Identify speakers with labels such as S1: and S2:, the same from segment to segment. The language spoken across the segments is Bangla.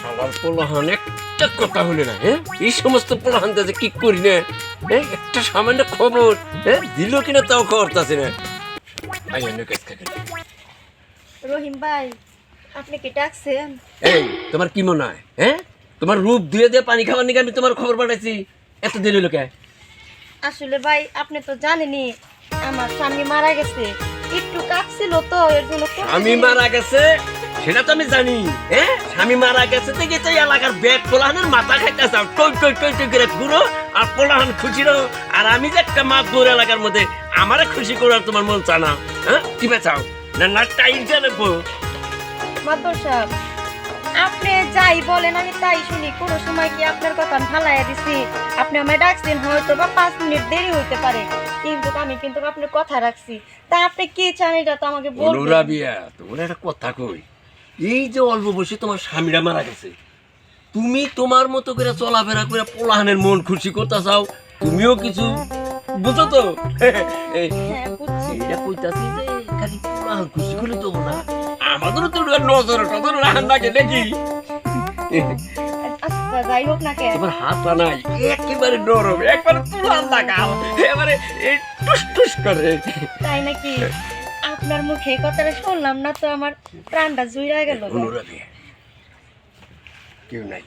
S1: শালার পোলাহান একটা কথা হলে না হ্যাঁ? এই সমস্ত পোলাহান কি করি না হ্যাঁ? একটা সামান্য খবর হ্যাঁ? দিল কিনা তাও খবরতাছে না। আই অন্য কাজ
S2: রহিম ভাই আপনি কি ডাকছেন?
S1: এই তোমার কি মনে হয় হ্যাঁ? তোমার রূপ ধুয়ে দিয়ে পানি খাবার নিকে আমি তোমার খবর পাঠাইছি। এত দেরি লোকে
S2: আসলে ভাই আপনি তো জানেনই আমার স্বামী মারা গেছে। একটু কাঁপছিল তো এর জন্য
S1: স্বামী মারা গেছে? সেটা তো আমি জানি। হ্যাঁ স্বামী মারা গেছে থেকে তো এই এলাকার ব্যাগ পোলাহানের মাথা খাইতে চাও টই টই টই টই করে ঘুরো আর পোলাহান খুশি রো। আর আমি যে একটা মাছ দৌড় এলাকার মধ্যে আমারে খুশি করার তোমার মন চানা হ্যাঁ? কি চাও না না টাইম জানাব
S2: মাদবর সাহেব আপনি যাই বলেন আমি তাই শুনি। কোনো সময় কি আপনার কথা আমি ফালাইয়া দিছি? আপনি আমায় ডাকছেন হয়তো বা পাঁচ মিনিট দেরি হইতে পারে। কিন্তু আমি কিন্তু আপনার কথা রাখছি। তা আপনি কি চান এটা তো আমাকে বলুন
S1: অনুরাবিয়া তোমার একটা কথা কই? এই যে অল্প বয়সে তোমার স্বামীরা মারা গেছে তুমি তোমার মতো করে চলাফেরা করে পোলাহানের মন খুশি করতে চাও তুমিও কিছু বুঝো তো?
S2: হ্যাঁ
S1: এটা কইতাছি যে খালি পোলাহান খুশি না। আমাদেরও তো নজর টজর লাগে নাকি?
S2: আচ্ছা যাই হোক না
S1: তোমার হাতটা নাই একেবারে নরম একবারে পোলাহান লাগাও এবারে টুস টুস করে।
S2: তাই নাকি? আপনার মুখে এই কথাটা শুনলাম না তো আমার প্রাণটা জুইরা গেল
S1: কেউ নাই।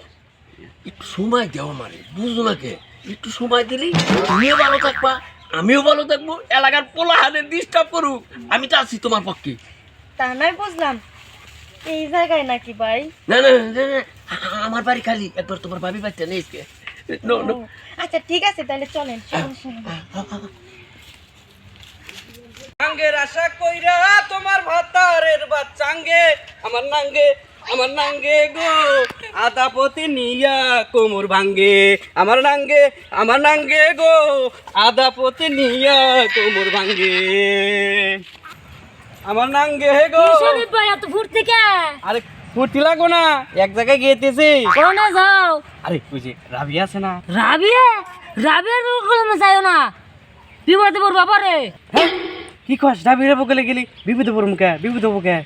S1: একটু সময় দেওয়া মানে বুঝলো না কে? একটু সময় দিলেই তুমিও ভালো থাকবা আমিও ভালো থাকব এলাকার পোলাহানে ডিস্টার্ব করুক আমি তো আছি তোমার পক্ষে।
S2: তা নয় বুঝলাম। এই জায়গায় নাকি ভাই?
S1: না না আমার বাড়ি খালি একবার তোমার ভাবি বাড়িতে নেই কে নো নো
S2: আচ্ছা ঠিক আছে তাহলে চলেন শুনুন,
S3: আমার নাঙ্গে আমার নাঙ্গে গো আদা পতি নিয়া কোমর ভাঙ্গে। আমার নাঙ্গে আমার নাঙ্গে গো আদা পতি নিয়া কোমর ভাঙ্গে। আমার নাঙ্গে গো।
S4: শরীফ ভাই এত ফুর্তি কে?
S3: আরে ফুর্তি লাগো না এক জায়গায় গিয়েতেছি।
S4: কোনে যাও?
S3: আরে বুঝি রাবি আছে না।
S4: রাবিয়ে? রাবিয়ে কলমে যাইও না। বিপদে পড়বা পারে
S3: হ্যাঁ কি কস? রাবি রে গেলি বিপদে পড়ম কে? বিপদে বকে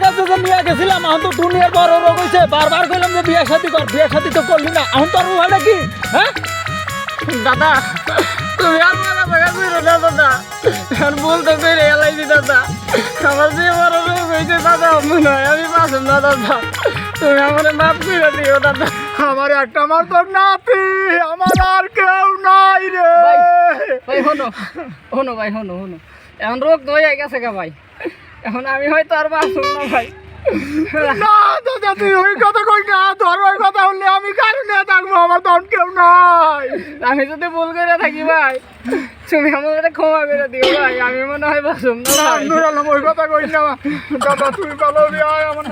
S5: কাছে যে গেছিলাম দুনিয়ার বারবার যে কর তো করলি না। হ্যাঁ
S3: দাদা, তুমি আর দাদা। দাদা। আমার যে রোগ হয়েছে দাদা দাদা। তুমি আমার মাফ করে দাদা।
S5: আমার একটা আমার
S3: ভাই হনো হনো ভাই হনো হনো এখন রোগ হয়ে গেছে গা ভাই। এখন আমি হয়তো আর বাঁচব না ভাই।
S5: না দাদা তুই ওই কথা কই না তোর ওই কথা হলে আমি কারণে থাকব আমার তখন কেউ নাই।
S3: আমি যদি ভুল করে থাকি ভাই তুমি আমার ক্ষমা করে দিও ভাই আমি মনে হয় বাঁচব না
S5: ওই কথা কই না। দাদা তুই ভালো আমার